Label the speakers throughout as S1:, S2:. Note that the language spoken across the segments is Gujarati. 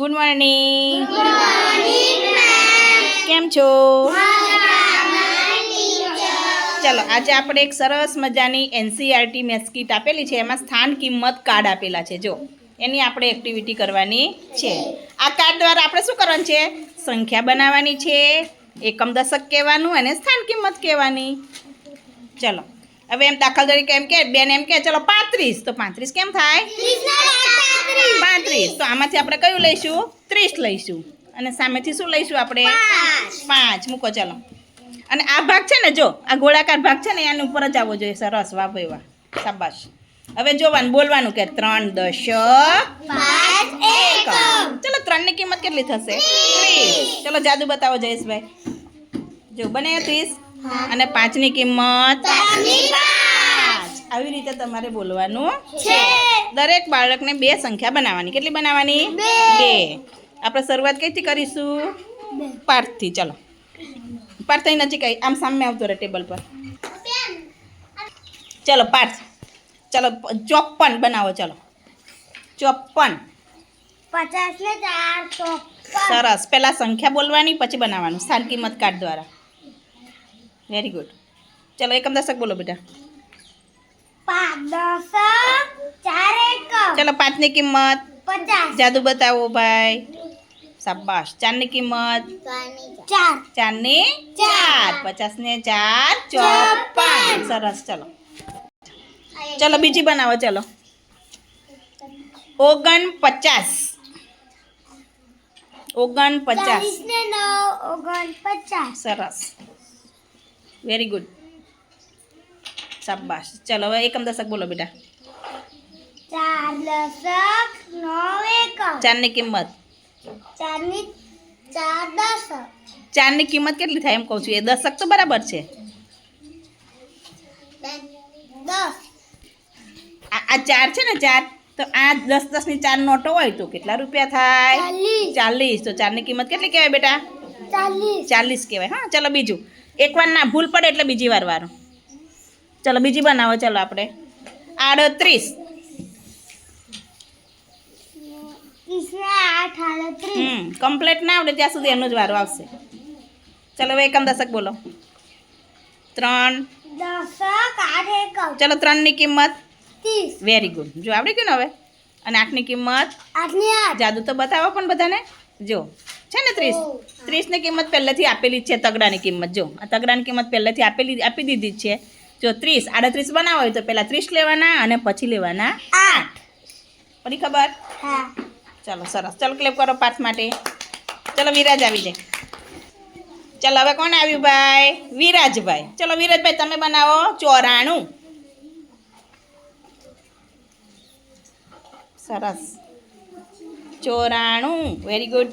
S1: ગુડ મોર્નિંગ કેમ છો? ચલો આજે આપણે એક સરસ મજાની એનસીઆરટી મેથ્સ કીટ આપેલી છે. એમાં સ્થાન કિંમત કાર્ડ આપેલા છે. જો એની આપણે એક્ટિવિટી કરવાની છે. આ કાર્ડ દ્વારા આપણે શું કરવાનું છે? સંખ્યા બનાવવાની છે એકમ દશક કહેવાનું અને સ્થાન કિંમત કહેવાની. ચલો હવે એમ દાખલ તરીકે એમ કે બેન એમ કે ચલો પાંત્રીસ. તો પાંત્રીસ કેમ થાય? પાંત્રીસ. તો આમાંથી આપણે કયું લઈશું? ત્રીસ લઈશું. અને સામેથી શું લઈશું આપણે? પાંચ. મૂકો ચાલો. અને આ ભાગ છે ને જો આ ગોળાકાર ભાગ છે ને એની ઉપર જ આવવો જોઈએ. સરસ વાહ ભાઈ વાહ. શાબાશ. હવે જોવાનું બોલવાનું કે ત્રણ દશ ચલો ત્રણની કિંમત કેટલી થશે? ત્રીસ. ચલો જાદુ બતાવો જયેશભાઈ. જો બને ત્રીસ. અને પાંચની કિંમત આવી રીતે તમારે બોલવાનું છે. દરેક બાળકને બે સંખ્યા બનાવવાની. કેટલી બનાવવાની?
S2: બે.
S1: આપણે શરૂઆત કઈથી કરીશું? પાર્થથી ચલો. પાર્થ નજીક આવી આમ સામે આવતો રહે ટેબલ પર. ચલો પાર્થ. ચલો ચોપન બનાવો ચલો. ચોપન સરસ. પહેલાં સંખ્યા બોલવાની પછી બનાવવાનું. સ્થાન કિંમત કાર્ડ દ્વારા. વેરી ગુડ ચલો એકમ દશક બોલો બેટા
S2: પાંચ દસ ચાર એક
S1: ચલો પાંચની કિંમત
S2: પચાસ
S1: જાદુ બતાવો ભાઈ શાબાશ ચારની કિંમત
S2: ચાર
S1: ચારની ચાર પચાસ ને ચાર ચોપન સરસ ચલો ચલો બીજી બનાવો ચલો ઓગણ પચાસ ઓગણ પચાસ
S2: ચાલીસ ને નવ ઓગણ પચાસ
S1: સરસ વેરી ગુડ શાબાશ ચલો હવે એકમ દશક બોલો બેટા
S2: ચાર દશક નવ એક
S1: ચારની કિંમત
S2: ચાર ની ચાર દસ
S1: ચારની કિંમત કેટલી થાય એમ કહું છું એ દશક તો બરાબર છે
S2: દસ
S1: આ આ ચાર છે ને ચાર તો આ દસ દસની ચાર નોટો હોય તો કેટલા રૂપિયા થાય
S2: ચાલીસ
S1: ચાલીસ તો ચારની કિંમત કેટલી કહેવાય બેટા
S2: ચાલીસ
S1: ચાલીસ કહેવાય હા ચલો બીજું એકવાર ના ભૂલ પડે એટલે બીજી વાર વારો. ચલો બીજી બનાવો ચલો આપણે. આડત્રીસ. કમ્પ્લેટ ના આવડે ત્યાં સુધી એનો જ વારો આવશે. ચલો હવે એકમ દશક બોલો. ત્રણ. ચલો ત્રણની કિંમત. વેરી ગુડ જો આવડી ગયું ને હવે? અને આઠની કિંમત?
S2: આઠની આઠ.
S1: જાદુ તો બતાવો પણ બધાને. જો છે ને ત્રીસ? ત્રીસની કિંમત પહેલેથી આપેલી છે તગડાની કિંમત જો. આ તગડાની કિંમત પહેલેથી આપેલી આપી દીધી છે. જો ત્રીસ આડત્રીસ બનાવો હોય તો પહેલાં ત્રીસ લેવાના અને પછી લેવાના આઠ. પડી ખબર?
S2: હા.
S1: ચાલો સરસ. ચાલો ક્લેપ કરો પાર્થ માટે. ચલો વિરાજ આવી જાય. ચાલો હવે કોણ આવ્યું ભાઈ? વિરાજભાઈ. ચલો વિરાજભાઈ તમે બનાવો ચોરાણું. સરસ. ચોરાણું. વેરી ગુડ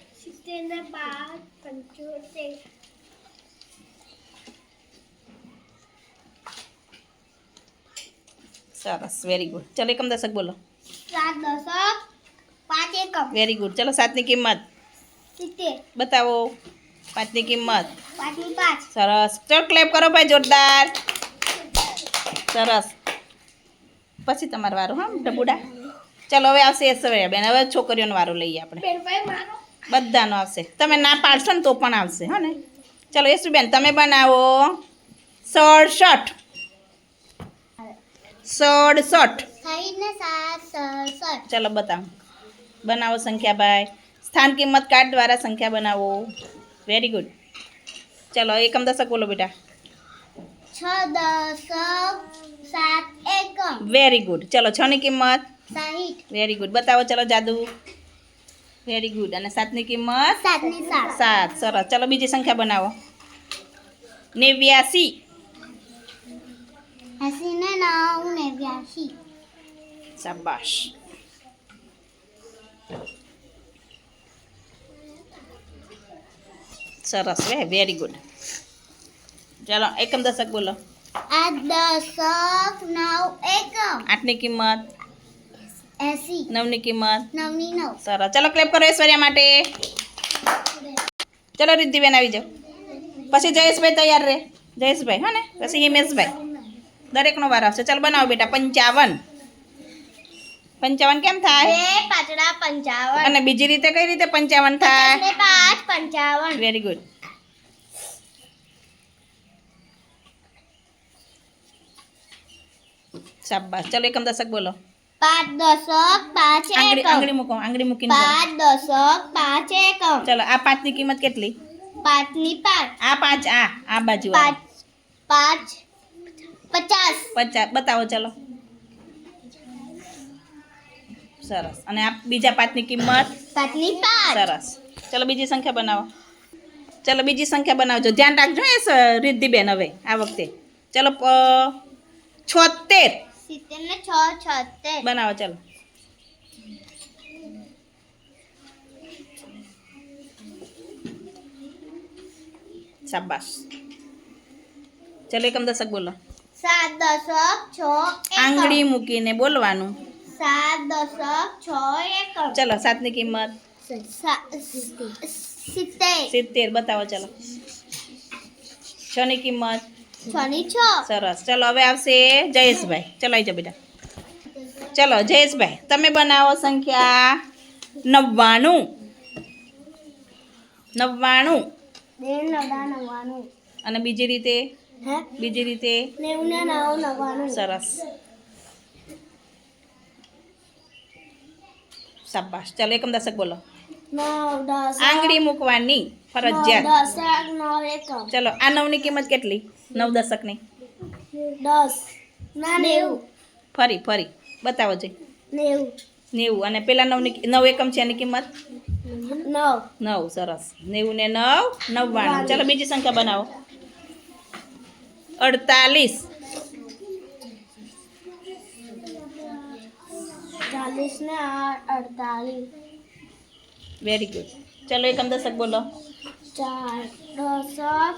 S2: સિત્તેર પાંચ પંચોતેર
S1: સરસ વેરી ગુડ ચલો એકમ દશક બોલો.
S2: સાત દશક પાંચ એકમ.
S1: વેરી ગુડ ચલો સાતની કિંમત.
S2: સિત્તેર.
S1: બતાવો. પાંચની કિંમત.
S2: પાંચ.
S1: સરસ. ચલો ક્લેપ કરો ભાઈ જોરદાર. સરસ. પછી તમારો વારો હા ડબુડા. ચલો હવે આવશે એ બેન. હવે છોકરીઓનો વારો લઈએ આપણે. બધાનો આવશે તમે ના પાડશો ને તો પણ આવશે હો ને ચલો યશુબેન તમે બનાવો સડસઠ સડસઠ
S2: સાઈઠ ને સાત સડસઠ
S1: ચલો બતાવો બનાવો સંખ્યા ભાઈ સ્થાન કિંમત કાર્ડ દ્વારા સંખ્યા બનાવો વેરી ગુડ ચલો એકમ દશક બોલો બેટા
S2: છ દશક સાત એકમ
S1: વેરી ગુડ ચલો છની કિંમત
S2: સાહીઠ
S1: વેરી ગુડ બતાવો ચલો જાદુ વેરી ગુડ અને સાતની કિંમત?
S2: સાતની સાત.
S1: સાત. સરસ. ચલો બીજી સંખ્યા બનાવો. નેવ્યાસી.
S2: એસી ને નવ નેવ્યાસી.
S1: શાબાશ. સરસ વે વેરી ગુડ ચાલો એકમ દશક બોલો.
S2: આ દશક નવ એકમ.
S1: આઠની કિંમત?
S2: એસી
S1: નવની કિંમત
S2: નવની નવ
S1: સરસ ચાલો ક્લેપ કરો ઐશ્વર્યા માટે ચલો રિદ્ધિબેન આવી જાઓ પછી જયેશભાઈ તૈયાર રહે જયેશભાઈ હા ને પછી હિમેશભાઈ દરેકનો વાર આવશે ચાલો બનાવો બેટા પંચાવન પંચાવન કેમ થાય
S2: બે પાતળા પંચાવન
S1: અને બીજી રીતે કઈ રીતે પંચાવન થાય
S2: ને પાંચ પંચાવન
S1: વેરી ગુડ શાબાશ ચલો એકમ દશક બોલો
S2: પાંચ દશક પાંચ
S1: આંગળી આંગળી મૂકો આંગળી મૂકીને
S2: પાંચ દશક પાંચ એકમ.
S1: ચલો આ પાંચની કિંમત કેટલી?
S2: પાંચની પાંચ.
S1: આ પાંચ આ આ બાજુ
S2: પાંચ પાંચ પચાસ.
S1: પચાસ બતાવો ચલો. સરસ. અને આ બીજા પાંચની કિંમત?
S2: પાંચની પાંચ.
S1: સરસ. ચલો બીજી સંખ્યા બનાવો. ચલો બીજી સંખ્યા બનાવજો. ધ્યાન રાખજો એ રિદ્ધિબેન હવે આ વખતે. ચલો છોતેર.
S2: સિત્તેર ને છ છોતેર
S1: બનાવો ચલો શાબાશ ચલો એકમ દશક બોલો
S2: સાત દશક છ એકમ
S1: આંગળી મૂકીને બોલવાનું
S2: સાત દશક છ એકમ
S1: ચલો સાતની કિંમત
S2: સા- સિત્તેર
S1: સિત્તેર બતાવો ચલો છ ની કિંમત
S2: છ ની છ
S1: સરસ. ચલો હવે આવશે જયેશભાઈ. ચલો આવી જાઓ બેટા. ચલો જયેશભાઈ તમે બનાવો સંખ્યા નવ્વાણું. નવ્વાણું. અને બીજી રીતે? બીજી રીતે? સરસ. શાબાશ. ચાલો એકમ દશક બોલો. આંગળી મૂકવાની ફરજિયાત. ચલો આ નવની કિંમત કેટલી? નવ દશકની
S2: દસ. ના નેવું.
S1: ફરી ફરી. બતાવો જઈ
S2: નેવું.
S1: નેવું. અને પેલા નવની નવ એકમ છે એની કિંમત?
S2: નવ.
S1: નવ સરસ. નેવું ને નવ નવ્વાણું. ચાલો બીજી સંખ્યા બનાવો. અડતાલીસ.
S2: ચાલીસ ને અડતાલીસ.
S1: વેરી ગુડ ચલો એકમ દશક બોલો.
S2: ચાર દશક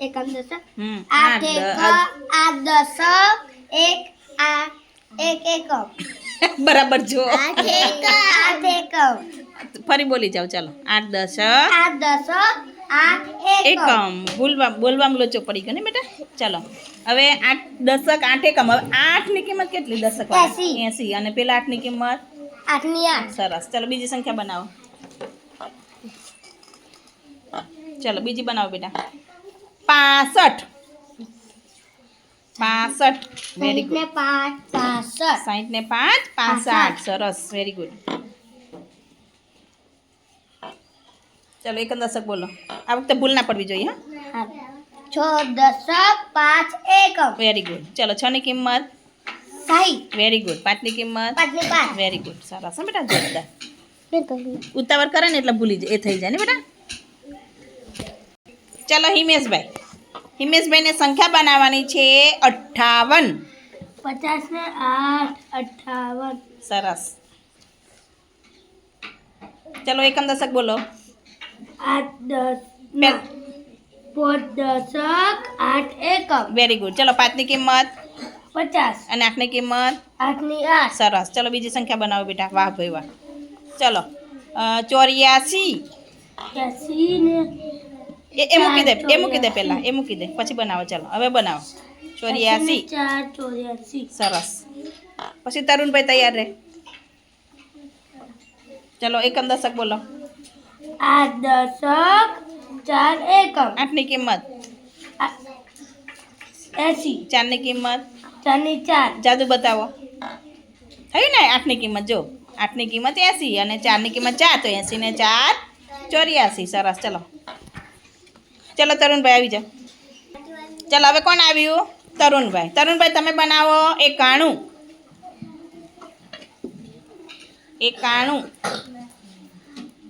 S2: એકમ દશક આઠ
S1: આઠ
S2: એક
S1: આ-
S2: આઠ દશક એક આ એક એકમ.
S1: બરાબર જો.
S2: આઠ એક આઠ એકમ
S1: ફરી બોલી જાઓ ચાલો. આઠ દશક
S2: આઠ દશક આઠ એકમ.
S1: ભૂલવા બોલવામાં લોચો પડી ગયો ને બેટા? ચાલો. હવે આઠ દશક આઠ એકમ. હવે આઠની કિંમત કેટલી દશક
S2: એંસી.
S1: એસી. અને પેલા આઠની કિંમત?
S2: આઠની આઠ.
S1: સરસ. ચાલો બીજી સંખ્યા બનાવો. ચાલો બીજી બનાવો બેટા. પાસઠ. પાસઠ. વેરી
S2: ને
S1: ગુડ સાહીઠ ને પાંચ પાસઠ. સરસ. વેરી ગુડ ચાલો એક દશક બોલો. આ વખતે ભૂલ ના પડવી જોઈએ હા?
S2: છ દશક પાંચ એકમ.
S1: વેરી ગુડ ચાલો છ ની કિંમત?
S2: સાહીઠ
S1: વેરી ગુડ પાંચની કિંમત?
S2: પાંચની પાંચ.
S1: વેરી ગુડ સરસ. બેટા જોરદાર. ઉતાવળ કરે ને એટલે ભૂલી જાય. એ થઈ જાય ને બેટા? ચાલો હિમેશભાઈ હિમેશભાઈને સંખ્યા બનાવવાની છે અઠ્ઠાવન
S2: પચાસ ને આઠ અઠાવન
S1: સરસ ચાલો એકમ દશક બોલો
S2: આઠ દસ
S1: બે-
S2: પાંચ દશક આઠ એકમ
S1: વેરી ગુડ ચલો પાંચની કિંમત
S2: પચાસ
S1: અને આઠની કિંમત
S2: આઠની આઠ
S1: સરસ ચલો બીજી સંખ્યા બનાવો બેટા વાહ ભાઈ વાહ ચલો અ, ચોર્યાસી
S2: એસી ને
S1: એ એ મૂકી દે એ મૂકી દે પહેલાં એ મૂકી દે પછી બનાવો ચલો હવે બનાવો ચોર્યાસી
S2: ચાર ચોર્યાસી
S1: સરસ પછી તરુણભાઈ તૈયાર રહે ચલો એકમ દશક બોલો
S2: આઠ દશક ચાર એકમ
S1: આઠની કિંમત
S2: એસી
S1: ચારની કિંમત
S2: ચારની ચાર
S1: જાદુ બતાવો થયું ને આઠની કિંમત જો આઠની કિંમત એંસી અને ચારની કિંમત ચાર તો એંસી ને ચાર ચોર્યાસી સરસ ચલો ચલો તરુણભાઈ આવી જાઓ. ચાલો હવે કોણ આવ્યું? તરુણભાઈ. તરુણભાઈ તમે બનાવો એક કાણું.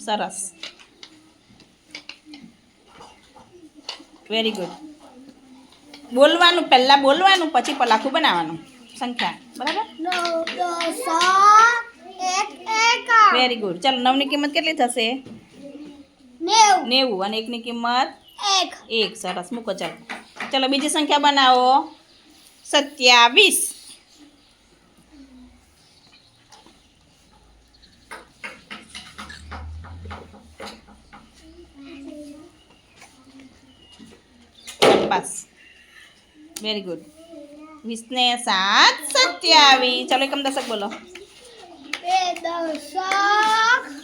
S1: સરસ. વેરી ગુડ બોલવાનું પહેલાં બોલવાનું પછી પલાખું બનાવવાનું. સંખ્યા. બરાબર? વેરી ગુડ ચાલો નવની કિંમત કેટલી થશે?
S2: નેવું.
S1: અને એકની કિંમત?
S2: એક
S1: એક સરસ મૂકો ચાલો ચલો બીજી સંખ્યા બનાવો સત્યાવીસ બસ વેરી ગુડ વીસને સાત સત્યાવીસ ચલો એકમ દશક બોલો
S2: બે દસ સાત એક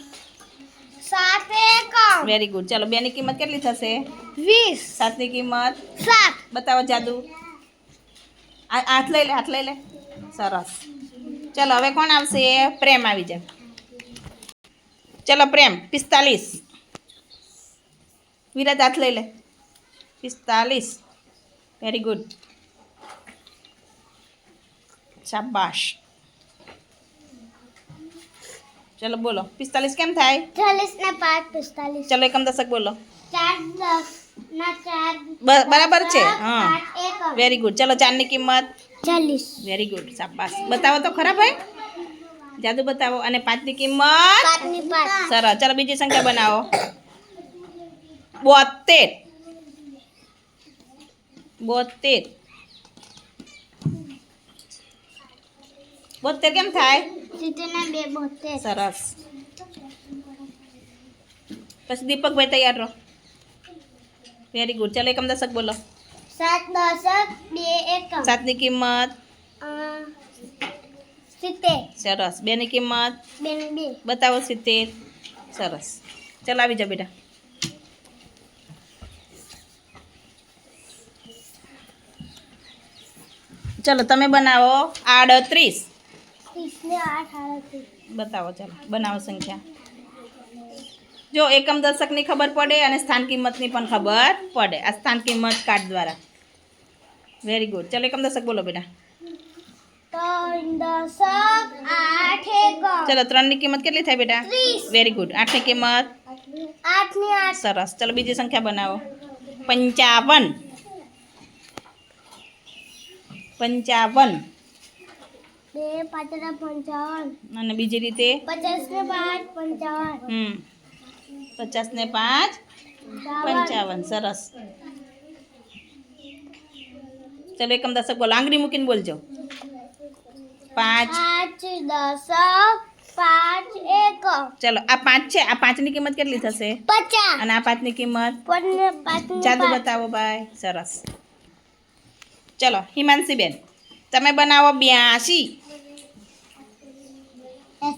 S1: વેરી ગુડ ચલો બેની કિંમત કેટલી થશે
S2: વીસ
S1: સાતની કિંમત
S2: સાત
S1: બતાવો જાદુ આ હાથ લઈ લે હાથ લઈ લે સરસ ચલો હવે કોણ આવશે પ્રેમ આવી જાય ચલો પ્રેમ પિસ્તાલીસ વિરાજ હાથ લઈ લે પિસ્તાલીસ વેરી ગુડ શાબાશ ચલો બોલો પિસ્તાલીસ કેમ થાય?
S2: ચાલીસ ના પાંચ પિસ્તાલીસ.
S1: ચલો એકમ દશક બોલો.
S2: ચાર દસ ના ચાર.
S1: બરાબર છે હા. વેરી ગુડ ચલો ચારની કિંમત.
S2: ચાલીસ.
S1: વેરી ગુડ શાબાશ. બતાવો તો ખરા ભાઈ. જાદુ બતાવો. અને પાંચની કિંમત?
S2: પાંચની પાંચ.
S1: સરસ. ચાલો બીજી સંખ્યા બનાવો. બોતેર બોતેર બોતેર કેમ થાય
S2: સિત્તેર ના બે બોતેર
S1: સરસ પછી દીપકભાઈ તૈયાર રહો વેરી ગુડ ચાલો એકમ દશક બોલો
S2: સાત દસ બે એક
S1: સાતની કિંમત
S2: સિત્તેર
S1: સરસ બેની કિંમત
S2: બે ને બે
S1: બતાવો સિત્તેર સરસ ચાલો આવી જાઓ બેટા ચલો તમે બનાવો આડત્રીસ બતાવો ચાલો બનાવો સંખ્યા જો એકમ દશકની ખબર પડે અને સ્થાન કિંમતની પણ ખબર પડે આ સ્થાન કિંમત કાર્ડ દ્વારા વેરી ગુડ ચાલો એકમ દશક બોલો બેટા
S2: ત્રણ દસ આઠ એક
S1: ચલો ત્રણની કિંમત કેટલી થાય બેટા
S2: ત્રીસ
S1: વેરી ગુડ આઠની કિંમત
S2: આઠ ની આઠ
S1: સરસ ચલો બીજી સંખ્યા બનાવો પંચાવન પંચાવન
S2: બે પાંચ ને પંચાવન.
S1: અને બીજી રીતે?
S2: પચાસ ને પાંચ પંચાવન.
S1: હમ. પચાસ ને પાંચ પંચાવન. સરસ. ચલો એકમ દશક બોલો. આંગળી મૂકીને બોલજો. પાંચ.
S2: પાંચ દસ પાંચ એક.
S1: ચલો આ પાંચ છે. આ પાંચની કિંમત કેટલી થશે?
S2: પચાસ.
S1: અને આ પાંચની કિંમત?
S2: પાંચ ને
S1: જાદુ
S2: પાંચ.
S1: બતાવો ભાઈ. સરસ. ચલો હિમાંશીબેન તમે બનાવો બ્યાસી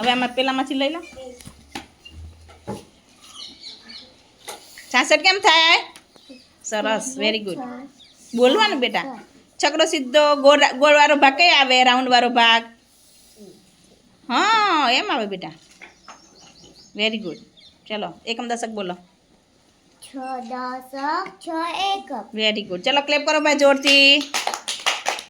S1: હવે આમાં પેલામાંથી લઈ લો. છાસઠ કેમ થાય? સરસ વેરી ગુડ બોલવાનું બેટા. છકડો સીધો ગોળ ગોળવાળો ભાગ કઈ આવે? રાઉન્ડવાળો ભાગ. હા એમ આવે બેટા. વેરી ગુડ ચલો એકમ દશક બોલો.
S2: છ દશક છ એકમ.
S1: વેરી ગુડ ચલો ક્લેપ કરો ભાઈ જોરથી.